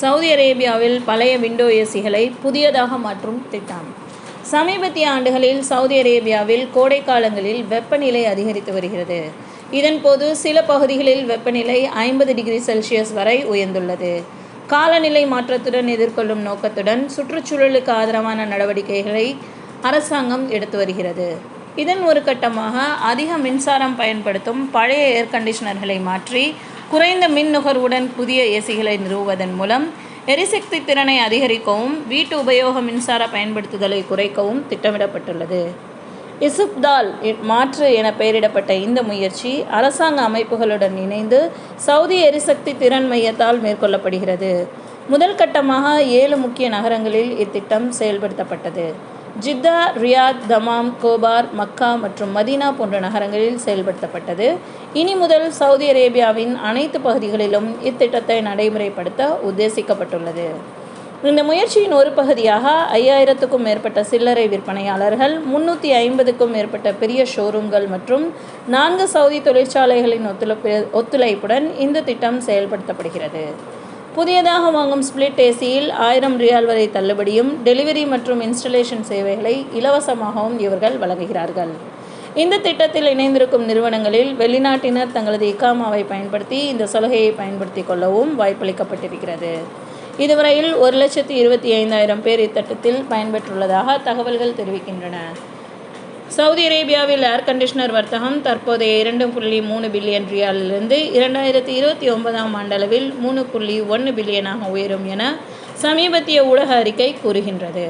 Saudi அரேபியாவில் பழைய window ஏசிகளை புதியதாக மாற்றும் திட்டம். சமீபத்திய ஆண்டுகளில் சவுதி அரேபியாவில் கோடை காலங்களில் வெப்பநிலை அதிகரித்து வருகிறது. இதன்போது சில பகுதிகளில் வெப்பநிலை ஐம்பது டிகிரி செல்சியஸ் வரை உயர்ந்துள்ளது. காலநிலை மாற்றத்துடன் எதிர்கொள்ளும் நோக்கத்துடன் சுற்றுச்சூழலுக்கு ஆதரவான நடவடிக்கைகளை அரசாங்கம் எடுத்து வருகிறது. இதன் ஒரு கட்டமாக அதிக மின்சாரம் பயன்படுத்தும் பழைய ஏர் கண்டிஷனர்களை மாற்றி குறைந்த மின் நுகர்வுடன் புதிய ஏசிகளை நிறுவுவதன் மூலம் எரிசக்தி திறனை அதிகரிக்கவும் வீட்டு உபயோக மின்சார பயன்படுத்துதலை குறைக்கவும் திட்டமிடப்பட்டுள்ளது. இசுப்தால் மாற்று என பெயரிடப்பட்ட இந்த முயற்சி அரசாங்க அமைப்புகளுடன் இணைந்து சவுதி எரிசக்தி திறன் மையத்தால் மேற்கொள்ளப்படுகிறது. முதல் கட்டமாக ஏழு முக்கிய நகரங்களில் இத்திட்டம் செயல்படுத்தப்பட்டது. Jeddah Riyadh Dammam Khobar Mecca மற்றும் மதீனா போன்ற நகரங்களில் செயல்படுத்தப்பட்டது. இனி முதல் சவுதி அரேபியாவின் அனைத்து பகுதிகளிலும் இத்திட்டத்தை நடைமுறைப்படுத்த உத்தேசிக்கப்பட்டுள்ளது. இந்த முயற்சியின் ஒரு பகுதியாக ஐயாயிரத்துக்கும் மேற்பட்ட சில்லறை விற்பனையாளர்கள் முன்னூற்றி ஐம்பதுக்கும் மேற்பட்ட பெரிய ஷோரூம்கள் மற்றும் நான்கு சவுதி தொழிற்சாலைகளின் ஒத்துழைப்பு ஒத்துழைப்புடன் இந்த திட்டம் செயல்படுத்தப்படுகிறது. புதியதாக வாங்கும் ஸ்பிளிட் ஏசியில் ஆயிரம் ரியால் வரை தள்ளுபடியும் டெலிவரி மற்றும் இன்ஸ்டலேஷன் சேவைகளை இலவசமாகவும் இவர்கள் வழங்குகிறார்கள். இந்த திட்டத்தில் இணைந்திருக்கும் நிறுவனங்களில் வெளிநாட்டினர் தங்களது இக்காமாவை பயன்படுத்தி இந்த சலுகையை பயன்படுத்தி கொள்ளவும் வாய்ப்பளிக்கப்பட்டிருக்கிறது. இதுவரையில் ஒரு லட்சத்தி இருபத்தி ஐந்தாயிரம் பேர் இத்திட்டத்தில் பயன்பெற்றுள்ளதாக தகவல்கள் தெரிவிக்கின்றன. சவுதி அரேபியாவில் ஏர் கண்டிஷனர் வர்த்தகம் தற்போதைய இரண்டு புள்ளி மூணு பில்லியன் ரியாலிலிருந்து இரண்டாயிரத்தி இருபத்தி ஒன்பதாம் ஆண்டளவில் மூணு புள்ளி ஒன்று பில்லியனாக உயரும் என சமீபத்திய ஊடக அறிக்கை கூறுகின்றது.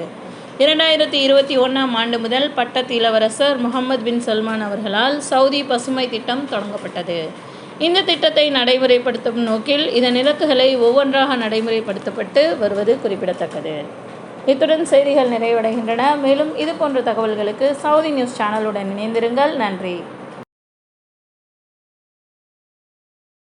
இரண்டாயிரத்தி இருபத்தி ஒன்றாம் ஆண்டு முதல் பட்டத்து இளவரசர் முகமது பின் சல்மான் அவர்களால் சவுதி பசுமை திட்டம் தொடங்கப்பட்டது. இந்த திட்டத்தை நடைமுறைப்படுத்தும் நோக்கில் இதன் இலக்குகளை ஒவ்வொன்றாக நடைமுறைப்படுத்தப்பட்டு வருவது குறிப்பிடத்தக்கது. இத்துடன் செய்திகள் நிறைவடைகின்றன. மேலும் இது போன்ற தகவல்களுக்கு சவுதி நியூஸ் சேனலுடன் இணைந்திருங்கள். நன்றி.